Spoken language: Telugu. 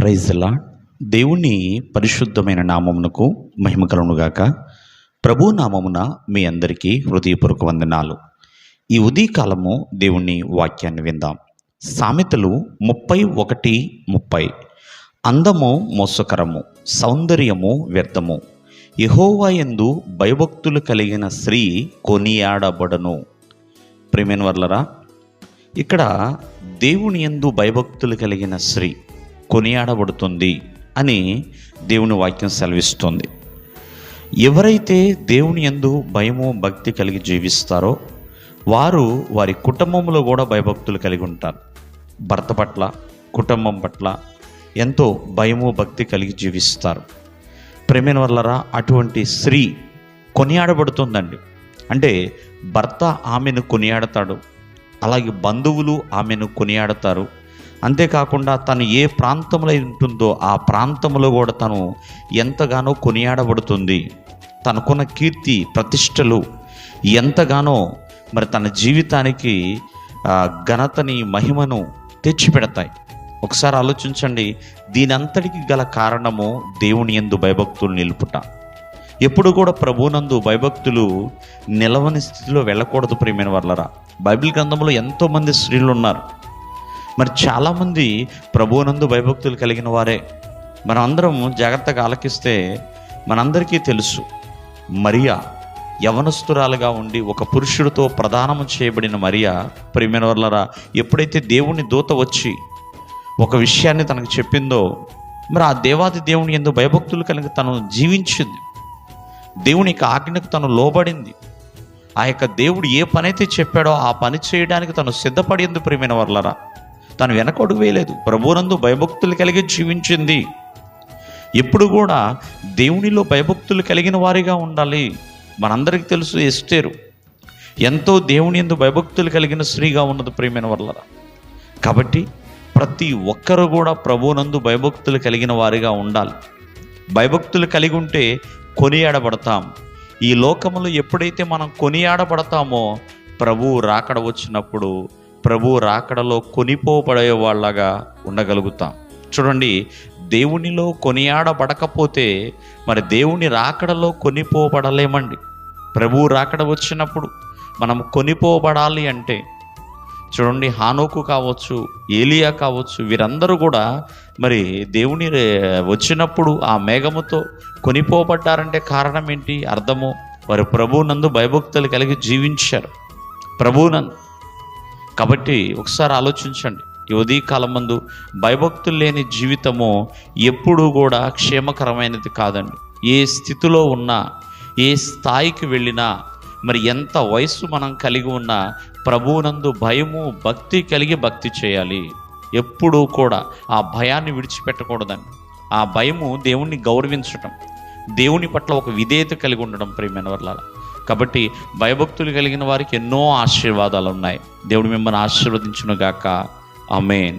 ప్రైజ్లా దేవుని పరిశుద్ధమైన నామమునకు మహిమ కలుగునుగాక ప్రభు నామమున మీ అందరికీ హృదయపూర్వక వందనాలు. ఈ ఉదయకాలము దేవుని వాక్యాన్ని విందాం. సామెతలు ముప్పై ఒకటి ముప్పై. అందము మోసకరము సౌందర్యము వ్యర్థము. యహోవాయందు భయభక్తులు కలిగిన స్త్రీ కొనియాడబడను. ప్రేమేన్ వర్లరా ఇక్కడ దేవుని యందు భయభక్తులు కలిగిన స్త్రీ కొనియాడబడుతుంది అని దేవుని వాక్యం సెలవిస్తుంది. ఎవరైతే దేవుని ఎందు భయము భక్తి కలిగి జీవిస్తారో వారు వారి కుటుంబంలో కూడా భయభక్తులు కలిగి ఉంటారు. భర్త పట్ల కుటుంబం పట్ల ఎంతో భయము భక్తి కలిగి జీవిస్తారు. ప్రేమైన వల్లరా అటువంటి స్త్రీ కొనియాడబడుతుందండి. అంటే భర్త ఆమెను కొనియాడతాడు అలాగే బంధువులు ఆమెను కొనియాడతారు. అంతేకాకుండా తను ఏ ప్రాంతంలో ఉంటుందో ఆ ప్రాంతంలో కూడా తను ఎంతగానో కొనియాడబడుతుంది. తనకున్న కీర్తి ప్రతిష్టలు ఎంతగానో మరి తన జీవితానికి ఘనతని మహిమను తెచ్చిపెడతాయి. ఒకసారి ఆలోచించండి దీనంతటికి గల కారణము దేవుని ఎందు భయభక్తులు నిలుపుట. ఎప్పుడు కూడా ప్రభునందు భయభక్తులు నిలవని స్థితిలో వెళ్ళకూడదు ప్రేమైన వర్లరా. బైబిల్ గ్రంథంలో ఎంతోమంది స్త్రీలు ఉన్నారు మరి చాలామంది ప్రభువునందు భయభక్తులు కలిగిన వారే. మనందరం జాగ్రత్తగా ఆలకిస్తే మనందరికీ తెలుసు మరియా యవనస్తురాలుగా ఉండి ఒక పురుషుడితో ప్రదానం చేయబడిన మరియా ప్రియమైన వర్లరా ఎప్పుడైతే దేవుని దూత వచ్చి ఒక విషయాన్ని తనకు చెప్పిందో మరి ఆ దేవాది దేవుని ఎందు భయభక్తులు కలిగి తను జీవించింది. దేవుని యొక్క ఆజ్ఞకు తను లోబడింది. ఆ యొక్క దేవుడు ఏ పనైతే చెప్పాడో ఆ పని చేయడానికి తను సిద్ధపడింది ప్రియమైన వర్లరా తను వెనకడుగు వేయలేదు. ప్రభువునందు భయభక్తులు కలిగి జీవించింది. ఎప్పుడు కూడా దేవునిలో భయభక్తులు కలిగిన వారిగా ఉండాలి. మనందరికీ తెలుసు ఎస్టేరు ఎంతో దేవుని ఎందు భయభక్తులు కలిగిన స్త్రీగా ఉన్నది ప్రియమైన వర్లరా. కాబట్టి ప్రతి ఒక్కరు కూడా ప్రభునందు భయభక్తులు కలిగిన వారిగా ఉండాలి. భయభక్తులు కలిగి ఉంటే కొనియాడబడతాం. ఈ లోకములు ఎప్పుడైతే మనం కొనియాడబడతామో ప్రభువు రాకడ వచ్చినప్పుడు ప్రభు రాకడలో కొనిపోబడే వాళ్ళగా ఉండగలుగుతాం. చూడండి దేవునిలో కొనియాడబడకపోతే మరి దేవుని రాకడలో కొనిపోబడలేమండి. ప్రభు రాకడ వచ్చినప్పుడు మనం కొనిపోబడాలి అంటే చూడండి హానోకు కావచ్చు ఏలియా కావచ్చు వీరందరూ కూడా మరి దేవుని వచ్చినప్పుడు ఆ మేఘముతో కొనిపోబడ్డారంటే కారణం ఏంటి? అర్థము. వారు ప్రభువునందు భయభక్తులు కలిగి జీవించారు. ప్రభువునందు కాబట్టి ఒకసారి ఆలోచించండి. ఈ ఉదయకాలం మందు భయభక్తులు లేని జీవితము ఎప్పుడూ కూడా క్షేమకరమైనది కాదండి. ఏ స్థితిలో ఉన్నా ఏ స్థాయికి వెళ్ళినా మరి ఎంత వయస్సు మనం కలిగి ఉన్నా ప్రభువునందు భయము భక్తి కలిగి భక్తి చేయాలి. ఎప్పుడూ కూడా ఆ భయాన్ని విడిచిపెట్టకూడదండి. ఆ భయము దేవుణ్ణి గౌరవించటం దేవుని పట్ల ఒక విధేయత కలిగి ఉండడం ప్రియమైన వల్ల కాబట్టి భయభక్తులు కలిగిన వారికి ఎన్నో ఆశీర్వాదాలు ఉన్నాయి. దేవుడు మిమ్మల్ని ఆశీర్వదించును గాక ఆమెన్.